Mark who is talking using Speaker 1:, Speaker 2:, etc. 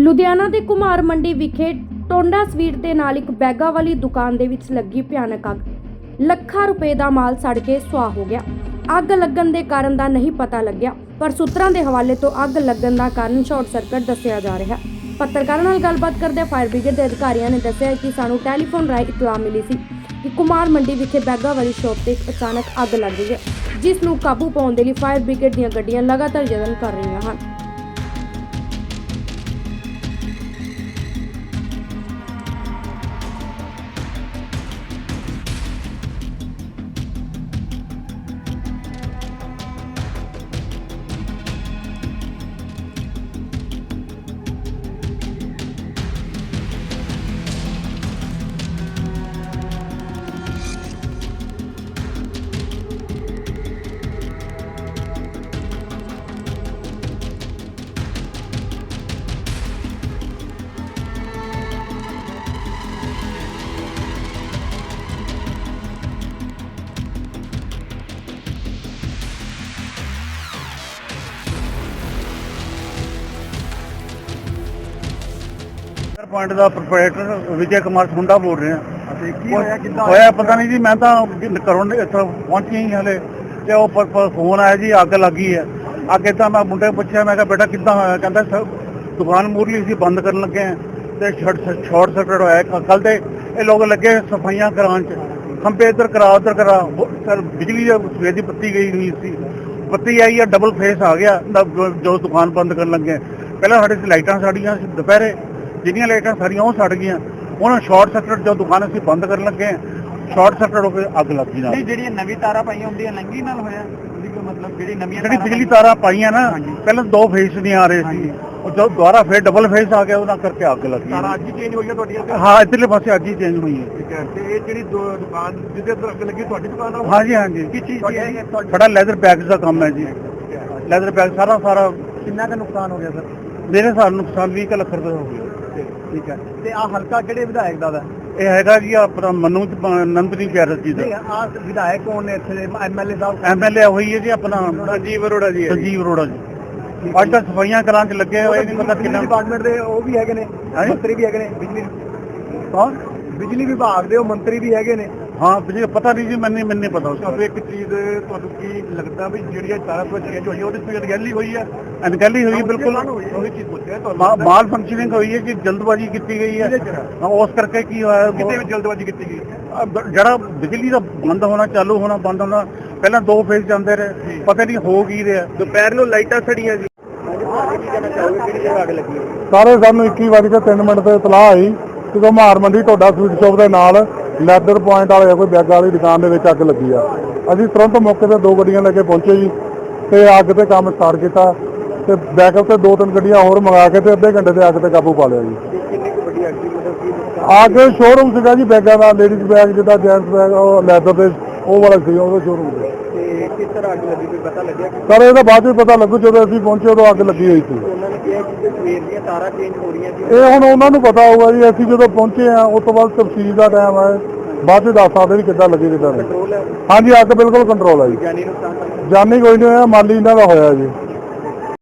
Speaker 1: ਲੁਧਿਆਣਾ ਦੇ ਕੁਮਾਰ ਮੰਡੀ ਵਿਖੇ ਟੋਂਡਾ ਸਵੀਟ ਦੇ ਨਾਲ ਇੱਕ ਬੈਗਾ ਵਾਲੀ ਦੁਕਾਨ ਦੇ ਵਿੱਚ ਲੱਗੀ ਭਿਆਨਕ ਅੱਗ। ਲੱਖਾਂ ਰੁਪਏ ਦਾ ਮਾਲ ਸੜ ਕੇ ਸੁਆਹ ਹੋ ਗਿਆ। ਅੱਗ ਲੱਗਣ ਦੇ ਕਾਰਨ ਦਾ ਨਹੀਂ ਪਤਾ ਲੱਗਿਆ, ਪਰ ਸੂਤਰਾਂ ਦੇ ਹਵਾਲੇ ਤੋਂ ਅੱਗ ਲੱਗਣ ਦਾ ਕਾਰਨ ਸ਼ਾਰਟ ਸਰਕਟ ਦੱਸਿਆ ਜਾ ਰਿਹਾ। ਪੱਤਰਕਾਰਾਂ ਨਾਲ ਗੱਲਬਾਤ ਕਰਦੇ ਫਾਇਰ ਬ੍ਰਿਗੇਡ ਦੇ ਅਧਿਕਾਰੀਆਂ ਨੇ ਦੱਸਿਆ ਕਿ ਸਾਨੂੰ ਟੈਲੀਫੋਨ ਰਾਹੀਂ ਇਤਲਾਹ ਮਿਲੀ ਸੀ ਕਿ ਕੁਮਾਰ ਮੰਡੀ ਵਿਖੇ ਬੈਗਾ ਵਾਲੀ ਸ਼ਾਪ ਤੇ ਅਚਾਨਕ ਅੱਗ ਲੱਗ ਗਈ ਹੈ, ਜਿਸ ਨੂੰ ਕਾਬੂ ਪਾਉਣ ਦੇ ਲਈ ਫਾਇਰ ਬ੍ਰਿਗੇਡ ਦੀਆਂ ਗੱਡੀਆਂ ਲਗਾਤਾਰ ਯਤਨ ਕਰ ਰਹੀਆਂ ਹਨ।
Speaker 2: ਪੁਆਇੰਟ ਦਾ ਪ੍ਰੋਪਰਾਈਟਰ ਵਿਜੇ ਕੁਮਾਰ ਸੁੰਡਾ ਬੋਲ ਰਿਹਾ।
Speaker 3: ਅਤੇ ਕੀ ਹੋਇਆ ਕਿੱਦਾਂ?
Speaker 2: ਹੋਇਆ ਪਤਾ ਨਹੀਂ ਜੀ ਮੈਂ ਤਾਂ ਘਰੋਂ ਇੱਥੋਂ ਪਹੁੰਚੀ ਹੀ ਹਲੇ। ਤੇ ਉਹ ਫੋਨ ਆਇਆ ਜੀ ਅੱਗ ਲੱਗੀ ਹੈ। ਅੱਗੇ ਤਾਂ ਮੈਂ ਮੁੰਡੇ ਪੁੱਛਿਆ ਮੈਂ ਕਿਹਾ ਬੇਟਾ ਕਿੱਦਾਂ ਹੋਇਆ? ਕਹਿੰਦਾ ਸਰ ਦੁਕਾਨ ਮੂਰਲੀ ਸੀ ਬੰਦ ਕਰਨ ਲੱਗੇ ਹਾਂ। ਤੇ ਸ਼ਾਰਟ ਸਰਕਟ ਹੋਇਆ ਕੱਲ ਤੇ ਇਹ ਲੋਕ ਲੱਗੇ ਸਫਾਈਆਂ ਕਰਾਉਣ ਚ। ਖੰਭੇ ਇੱਧਰ ਕਰਾ ਉੱਧਰ ਕਰਾ। ਸਰ ਬਿਜਲੀ ਦੀ ਸਵੇਰ ਦੀ ਬੱਤੀ ਗਈ ਹੋਈ ਸੀ। ਬੱਤੀ ਆਈ ਆ ਡਬਲ ਫੇਸ ਆ ਗਿਆ। ਜੋ ਦੁਕਾਨ ਬੰਦ ਕਰਨ ਲੱਗੇ ਪਹਿਲਾਂ ਸਾਡੇ ਲਾਈਟਾਂ ਸਾੜੀਆਂ ਸੀ ਦੁਪਹਿਰੇ ਜਿਹੜੀਆਂ ਲਾਈਟਾਂ ਸਾਰੀਆਂ ਉਹ ਸੜ ਗਈਆਂ। ਉਹਨਾਂ ਸ਼ਾਰਟ ਸਰਕਟ ਜੋ ਦੁਕਾਨ ਅਸੀਂ ਬੰਦ ਕਰਨ ਲੱਗੇ ਸ਼ਾਰਟ ਸਰਕਟ ਹੋ ਕੇ ਅੱਗ ਲੱਗ ਗਈ ਨਾਲ।
Speaker 3: ਨਹੀਂ ਜਿਹੜੀਆਂ ਨਵੀਂ ਤਾਰਾਂ ਪਾਈਆਂ ਹੁੰਦੀਆਂ ਲੰਗੀ ਨਾਲ ਹੋਇਆ। ਮਤਲਬ ਜਿਹੜੀ ਨਵੀਆਂ
Speaker 2: ਜਿਹੜੀ ਬਿਜਲੀ ਤਾਰਾਂ ਪਾਈਆਂ ਨਾ। ਪਹਿਲਾਂ ਦੋ ਫੇਸ ਨਹੀਂ ਆ ਰਹੇ ਸੀ। ਉਹ ਜਦੋਂ ਦੁਬਾਰਾ ਫੇਰ ਡਬਲ ਫੇਸ ਆ ਗਿਆ ਉਹਨਾਂ ਕਰਕੇ ਅੱਗ ਲੱਗੀ
Speaker 3: ਤਾਰਾਂ ਅੱਜ ਹੀ ਚੇਂਜ ਹੋਈਆਂ ਤੁਹਾਡੀਆਂ?
Speaker 2: ਹਾਂ ਇੱਧਰਲੇ ਪਾਸੇ ਅੱਜ ਹੀ ਚੇਂਜ ਹੋਈ ਹੈ
Speaker 3: ਠੀਕ ਹੈ ਤੇ ਇਹ ਜਿਹੜੀ ਦੋ- ਦੁਕਾਨ ਜਿਹਦੇ ਅੰਦਰ ਅੱਗ ਲੱਗੀ ਤੁਹਾਡੀ ਦੁਕਾਨ ਆ?
Speaker 2: ਹਾਂਜੀ ਹਾਂਜੀ।
Speaker 3: ਕੀ ਚੀਜ਼ ਦੀ ਹੈ
Speaker 2: ਸਾਡਾ ਲੈਦਰ ਬੈਗਸ ਦਾ ਕੰਮ ਹੈ ਜੀ। ਲੈਦਰ ਬੈਗ ਸਾਰਾ ਸਾਰਾ
Speaker 3: ਕਿੰਨਾ ਕੁ ਨੁਕਸਾਨ ਹੋ ਗਿਆ ਸਰ?
Speaker 2: ਮੇਰੇ ਹਿਸਾਬ ਨੁਕਸਾਨ 20 ਕੁ ਲੱਖ ਰੁਪਏ ਹੋ ਗਿਆ।
Speaker 3: ਠੀਕ ਹੈ। ਤੇ ਆ ਹਲਕਾ ਕਿਹੜੇ ਵਿਧਾਇਕ ਦਾ ਵਾ?
Speaker 2: ਇਹ ਹੈਗਾ ਜੀ ਆਪਣਾ ਮਨੂ ਨੰਦਨੀ ਪਿਆਰਤ ਜੀ
Speaker 3: ਨਹੀਂ
Speaker 2: ਦਾ
Speaker 3: ਆ ਵਿਧਾਇਕ ਕੌਣ ਨੇ ਇੱਥੇ? ਐਮਐਲਏ ਸਾਹਿਬ
Speaker 2: ਐਮਐਲਏ ਹੋਈ ਹੈ ਜੀ ਆਪਣਾ।
Speaker 3: ਸੰਜੀਵ ਅਰੋੜਾ ਜੀ
Speaker 2: ਸੰਜੀਵ ਅਰੋੜਾ ਜੀ। ਅੱਜ ਤੱਕ ਸਫਾਈਆਂ ਕਰਾਂ ਚ ਲੱਗੇ ਹੋਏ ਨਹੀਂ ਪਤਾ ਕਿੰਨਾ
Speaker 3: ਡਿਪਾਰਟਮੈਂਟ ਦੇ ਉਹ ਵੀ ਹੈਗੇ ਨੇ। ਮੰਤਰੀ ਵੀ ਹੈਗੇ ਨੇ ਬਿਜਲੀ
Speaker 2: ਕੌਣ?
Speaker 3: ਬਿਜਲੀ ਵਿਭਾਗ ਦੇ ਉਹ ਮੰਤਰੀ ਵੀ ਹੈਗੇ ਨੇ।
Speaker 2: ਹਾਂ ਬਿਜਲੀ ਪਤਾ ਨਹੀਂ ਜੀ ਮੈਨੂੰ ਮੈਨੂੰ ਨਹੀਂ ਪਤਾ ਉਸ
Speaker 3: ਤੁਹਾਨੂੰ ਇੱਕ ਚੀਜ਼ ਤੁਹਾਨੂੰ ਕੀ ਲੱਗਦਾ ਵੀ ਜਿਹੜੀਆਂ ਤਾਰਾਂ ਤੋਂ ਚੇਂਜ ਹੋਈਆਂ ਉਹਦੇ ਤੋਂ ਗੱਲ ਹੋਈ ਹੈ
Speaker 2: ਅਨਕਲੀ ਹੋਈ ਬਿਲਕੁਲ।
Speaker 3: ਉਹੀ ਚੀਜ਼ ਪੁੱਛਿਆ
Speaker 2: ਮਾ- ਮਾਲ ਫੰਕਸ਼ਨਿੰਗ ਹੋਈ ਹੈ ਕਿ ਜਲਦਬਾਜ਼ੀ ਕੀਤੀ ਗਈ ਹੈ? ਹਾਂ, ਉਸ ਕਰਕੇ ਕੀ ਹੋਇਆ
Speaker 3: ਕਿਤੇ ਵੀ ਜਲਦਬਾਜ਼ੀ ਕੀਤੀ ਗਈ?
Speaker 2: ਜਿਹੜਾ ਬਿਜਲੀ ਦਾ ਬੰਦ ਹੋਣਾ ਚਾਲੂ ਹੋਣਾ ਬੰਦ ਹੋਣਾ ਪਹਿਲਾਂ ਦੋ ਫੇਜ਼ ਜਾਂਦੇ ਰਹੇ। ਪਤਾ ਨਹੀਂ ਹੋ ਕੀ ਰਿਹਾ।
Speaker 3: ਦੁਪਹਿਰ ਨੂੰ ਲਾਈਟਾਂ ਸੜੀਆਂ ਜੀ।
Speaker 4: ਸਾਰੇ ਸਾਨੂੰ 21 ਵਜੇ ਤੇ 3 ਮਿੰਟ ਤੇ ਇਤਲਾਹ ਆਈ ਕਿ ਘੁਮਾਰ ਮੰਡੀ ਤੁਹਾਡਾ ਸਵੀਟ ਸ਼ਾਪ ਦੇ ਨਾਲ ਲੈਦਰ ਪੁਆਇੰਟ ਵਾਲੇ ਕੋਈ ਬੈਗ ਵਾਲੀ ਦੁਕਾਨ ਦੇ ਵਿੱਚ ਅੱਗ ਲੱਗੀ ਆ। ਅਸੀਂ ਤੁਰੰਤ ਮੌਕੇ ਤੇ ਦੋ ਗੱਡੀਆਂ ਲੈ ਕੇ ਪਹੁੰਚੇ ਜੀ ਤੇ ਅੱਗ ਤੇ ਕੰਮ ਸਟਾਰਟ ਕੀਤਾ ਤੇ ਬੈਕਅਪ ਤੇ ਦੋ ਤਿੰਨ ਗੱਡੀਆਂ ਹੋਰ ਮੰਗਾ ਕੇ ਤੇ ਅੱਧੇ ਘੰਟੇ ਤੇ ਅੱਗ ਤੇ ਕਾਬੂ ਪਾ ਲਿਆ ਜੀ।
Speaker 3: ਕਿੰਨੀ ਕੁ ਵੱਡੀ
Speaker 4: ਅੱਗ ਸ਼ੋਰੂਮ ਸੀਗਾ ਜੀ, ਬੈਗਾਂ ਦਾ ਲੇਡੀਜ਼ ਬੈਗ ਜਿੱਦਾਂ ਜੈਂਟਸ ਬੈਗ ਉਹ ਲੈਦਰ ਦੇ ਉਹ ਵਾਲਾ ਸੀ ਉਹਦਾ ਸ਼ੋਰੂਮ ਸੀ
Speaker 3: ਤੇ ਕਿਸ ਤਰ੍ਹਾਂ ਅੱਗ ਲੱਗੀ? ਕੋਈ ਪਤਾ ਲੱਗਿਆ ਕਿ
Speaker 4: ਪਰ ਇਹਦਾ ਬਾਅਦ ਵਿੱਚ ਪਤਾ ਲੱਗੂ ਜਦੋਂ ਅਸੀਂ ਪਹੁੰਚੇ ਉਦੋਂ ਅੱਗ ਲੱਗੀ ਹੋਈ ਸੀ।
Speaker 3: ਉਹਨਾਂ ਨੇ ਕਿਹਾ ਕਿ ਸਵੇਰ ਦੀਆਂ ਤਾਰਾਂ ਚੇਂਜ ਹੋ ਰਹੀਆਂ ਸੀ।
Speaker 4: ਇਹ ਹੁਣ ਉਹਨਾਂ ਨੂੰ ਪਤਾ ਹੋਊਗਾ ਜੀ ਅਸੀਂ ਜਦੋਂ ਪਹੁੰਚੇ ਆ ਉਸ ਤੋਂ ਬਾਅਦ ਤਫਸੀਲ ਦਾ ਟਾਈਮ ਹੈ ਬਾਅਦ ਚ ਦੱਸ ਸਕਦੇ ਵੀ ਕਿੱਦਾਂ ਲੱਗੀ ਕਿੱਦਾਂ ਨਹੀਂ।
Speaker 3: ਕੰਟਰੋਲ ਹੈ।
Speaker 4: ਹਾਂਜੀ ਅੱਗ ਬਿਲਕੁਲ ਕੰਟਰੋਲ ਹੈ ਜੀ।
Speaker 3: ਜਾਨੀ ਨੁਕਸਾਨ ਤਾਂ ਨਹੀਂ
Speaker 4: ਜਾਨੀ ਕੋਈ ਨਹੀਂ ਹੋਇਆ ਮਾਲੀ ਇਹਨਾਂ ਦਾ ਹੋਇਆ ਜੀ।